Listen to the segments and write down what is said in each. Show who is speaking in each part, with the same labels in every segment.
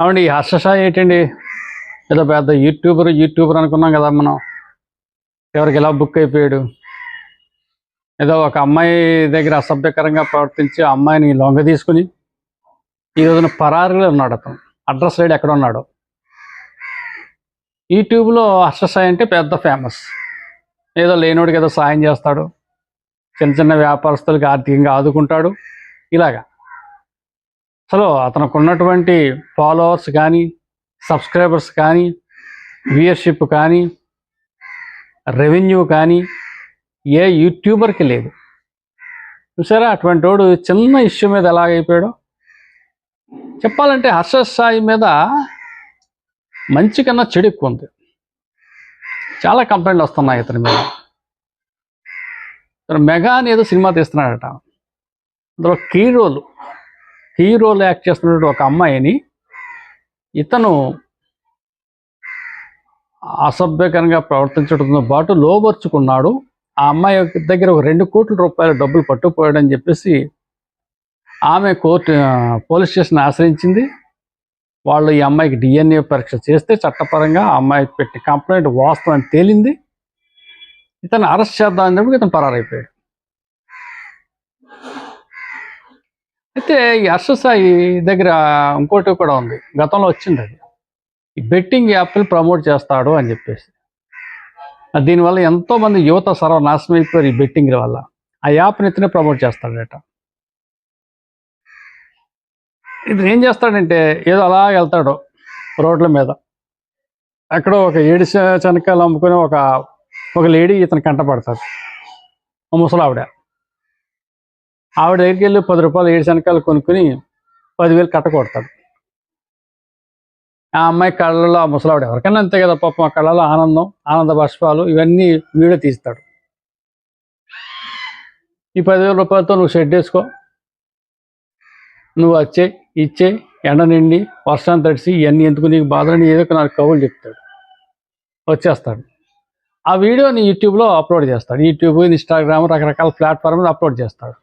Speaker 1: అవునండి ఈ హర్షసాయి ఏంటండి? ఏదో పెద్ద యూట్యూబర్ యూట్యూబర్ అనుకున్నాం కదా మనం. ఎవరికి ఇలా బుక్ అయిపోయాడు? ఏదో ఒక అమ్మాయి దగ్గర అసభ్యకరంగా ప్రవర్తించి ఆ అమ్మాయిని లొంగ తీసుకుని ఈ రోజున పరారులో ఉన్నాడు అతను. అడ్రస్ లేడు ఎక్కడ ఉన్నాడు. యూట్యూబ్లో హర్షసాయి అంటే పెద్ద ఫేమస్. ఏదో లేనోడికి ఏదో సాయం చేస్తాడు. చిన్న చిన్న వ్యాపారస్తులకు ఆర్థికంగా ఆదుకుంటాడు. ఇలాగా. అసలు అతనికి ఉన్నటువంటి ఫాలోవర్స్ కానీ సబ్స్క్రైబర్స్ కానీ వ్యూయర్షిప్ కానీ రెవెన్యూ కానీ ఏ యూట్యూబర్కి లేదు. చూసారా? అటువంటి వాడు చిన్న ఇష్యూ మీద ఎలాగైపోయాడు? చెప్పాలంటే హర్ష సాయి మీద మంచి కన్నా చెడు ఎక్కువ ఉంది. చాలా కంప్లైంట్లు వస్తున్నాయి ఇతని మీద. ఇతను మెగా అని ఏదో సినిమా తీస్తున్నాడట. అందులో కీ రోలు హీరోలు యాక్ట్ చేస్తున్నటువంటి ఒక అమ్మాయిని ఇతను అసభ్యకరంగా ప్రవర్తించడంతో పాటు లోబర్చుకున్నాడు. ఆ అమ్మాయి దగ్గర ఒక రెండు కోట్ల రూపాయల డబ్బులు పట్టుకుపోయాడని చెప్పేసి ఆమె కోర్టు పోలీస్ స్టేషన్ ఆశ్రయించింది. వాళ్ళు ఈ అమ్మాయికి డిఎన్ఏ పరీక్ష చేస్తే చట్టపరంగా ఆ అమ్మాయికి పెట్టి కంప్లైంట్ వాస్తవం అని తేలింది. ఇతను అరెస్ట్ చేద్దామని చెప్పి ఇతను పరారైపోయాడు. అయితే ఈ హర్ష సాయి దగ్గర ఇంకోటి కూడా ఉంది. గతంలో వచ్చింది అది. ఈ బెట్టింగ్ యాప్ని ప్రమోట్ చేస్తాడు అని చెప్పేసి. దీనివల్ల ఎంతో మంది యువత సర్వనాశనం అయిపోయారు ఈ బెట్టింగ్ వల్ల. ఆ యాప్ని ఇతనే ప్రమోట్ చేస్తాడట. ఇది ఏం చేస్తాడంటే ఏదో అలా వెళ్తాడు రోడ్ల మీద. అక్కడ ఒక ఏడు శనకాయలు అమ్ముకుని ఒక ఒక లేడీ ఇతను కంటపడతాడు ముసలావిడ. ఆవిడ దగ్గరికి వెళ్ళి పది రూపాయలు ఏడు శనకాయలు కొనుక్కుని పదివేలు కట్ట కొడతాడు ఆ అమ్మాయి కళ్ళలో ఆ ముసలావిడ ఎవరికైనా అంతే కదా పాపం ఆ కళ్ళలో ఆనందం ఆనంద బాష్పాలు ఇవన్నీ వీడియో తీస్తాడు. ఈ పదివేల రూపాయలతో నువ్వు షెడ్ వేసుకో. నువ్వు వచ్చే ఇచ్చే ఎండ నిండి వర్షం తడిసి ఇవన్నీ ఎందుకు నీకు బాధలని ఏదో నాకు కవులు చెప్తాడు. వచ్చేస్తాడు. ఆ వీడియోని యూట్యూబ్లో అప్లోడ్ చేస్తాడు. యూట్యూబ్ ఇన్స్టాగ్రామ్ రకరకాల ప్లాట్ఫామ్లో అప్లోడ్ చేస్తాడు.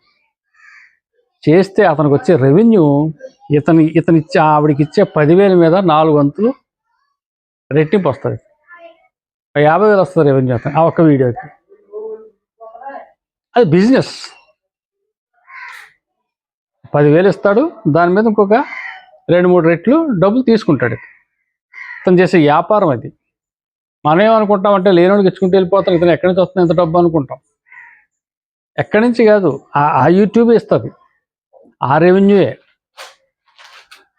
Speaker 1: చేస్తే అతనికి వచ్చే రెవెన్యూ ఇతని ఇతని ఇచ్చే ఆవిడకి ఇచ్చే పదివేల మీద నాలుగు వంతులు రెట్టింపు వస్తుంది. యాభై వేలు వస్తుంది రెవెన్యూ అతను ఆ ఒక్క వీడియోకి. అది బిజినెస్. పదివేలు ఇస్తాడు దాని మీద ఇంకొక రెండు మూడు రెట్లు డబ్బులు తీసుకుంటాడు. ఇతను చేసే వ్యాపారం అది. మనం ఏమనుకుంటామంటే లేనోడికి ఇచ్చుకుంటూ వెళ్ళిపోతాం ఇతను ఎక్కడి నుంచి వస్తుంది ఎంత డబ్బు అనుకుంటాం. ఎక్కడి నుంచి కాదు ఆ- ఆ యూట్యూబ్ ఇస్తుంది. ఆ రెవెన్యూయే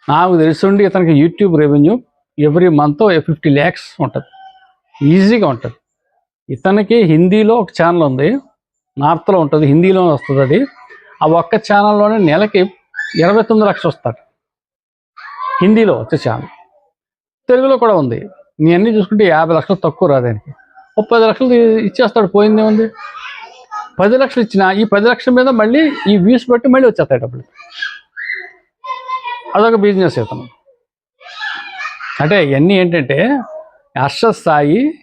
Speaker 1: నాకు తెలుసుండి ఇతనికి YouTube revenue every month fifty lakhs ఉంటుంది. ఈజీగా ఉంటుంది. ఇతనికి హిందీలో ఒక ఛానల్ ఉంది. నార్త్లో ఉంటుంది హిందీలో వస్తుంది అది. ఆ ఒక్క ఛానల్లోనే నెలకి ఇరవై తొమ్మిది లక్షలు వస్తారు హిందీలో వచ్చే ఛానల్ తెలుగులో కూడా ఉంది. నీ చూసుకుంటే యాభై లక్షలు తక్కువ రాదానికి ముప్పై లక్షలు ఇచ్చేస్తాడు. పోయిందే ఉంది పది లక్షలు ఇచ్చిన ఈ పది లక్షల మీద మళ్ళీ ఈ వ్యూస్ బట్టి మళ్ళీ వచ్చేస్తాయి డబ్బులు. అదొక బిజినెస్ ఇతను. అంటే ఇవన్నీ ఏంటంటే హర్ష స్థాయి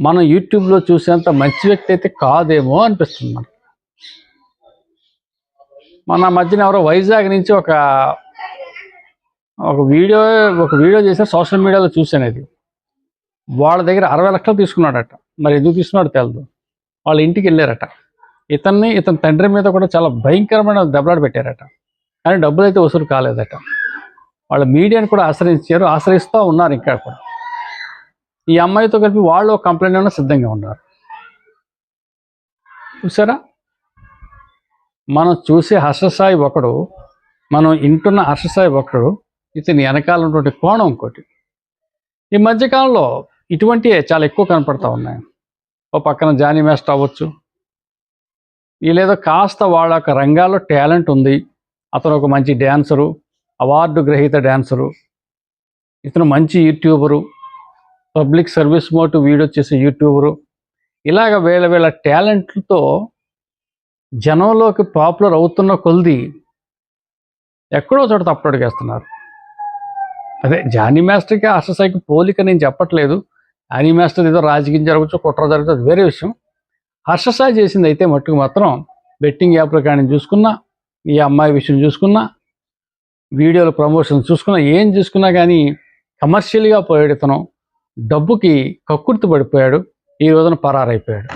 Speaker 1: మనం యూట్యూబ్లో చూసేంత మంచి వ్యక్తి అయితే కాదేమో అనిపిస్తుంది మనకు. మన మధ్యన ఎవరో వైజాగ్ నుంచి ఒక ఒక వీడియో ఒక వీడియో చేసి సోషల్ మీడియాలో చూశాను అది వాళ్ళ దగ్గర అరవై లక్షలు తీసుకున్నాడట. మరి ఎందుకు తీసుకున్నాడో తెలదు. వాళ్ళ ఇంటికి వెళ్ళారట. ఇతన్ని ఇతని తండ్రి మీద కూడా చాలా భయంకరమైన దెబ్బలాట పెట్టారట. కానీ డబ్బులు అయితే వసూలు కాలేదట. వాళ్ళ మీడియాని కూడా ఆశ్రయించారు ఆశ్రయిస్తూ ఉన్నారు ఇంకా కూడా. ఈ అమ్మాయితో కలిపి వాళ్ళు ఒక కంప్లైంట్ అయినా సిద్ధంగా ఉన్నారు. చూసారా? మనం చూసే హర్షసాయి ఒకడు మనం ఇంటున్న హర్షసాయి ఒకడు ఇతని వెనకాల ఉన్నటువంటి కోణం ఇంకోటి. ఈ మధ్యకాలంలో ఇటువంటివే చాలా ఎక్కువ కనపడతా ఉన్నాయి. ఓ పక్కన జానీ మేస్ట్ అవ్వచ్చు వీళ్ళేదో కాస్త వాళ్ళ యొక్క రంగాల్లో టాలెంట్ ఉంది. అతను ఒక మంచి డ్యాన్సరు అవార్డు గ్రహీత డ్యాన్సరు ఇతను మంచి YouTuber. Public service motto video చేసే యూట్యూబరు. ఇలాగ వేల వేల టాలెంట్లతో జనంలోకి పాపులర్ అవుతున్న కొలిది ఎక్కడో చోట తప్పడుగేస్తున్నారు అదే జానీ మాస్టర్కి అససైకి పోలిక నేను చెప్పట్లేదు. జానీ మాస్టర్ ఏదో రాజకీయం జరగచ్చు కుట్ర జరగచ్చు అది వేరే విషయం. హర్షసాయి చేసింది అయితే మట్టుకు మాత్రం బెట్టింగ్ యాప్ల కానీ చూసుకున్నా ఈ అమ్మాయి విషయం చూసుకున్నా వీడియోలు ప్రమోషన్ చూసుకున్నా ఏం చూసుకున్నా కానీ కమర్షియల్గా పోయాడు ఇతను డబ్బుకి కక్కుర్తి పడిపోయాడు. ఈ రోజున పరారైపోయాడు.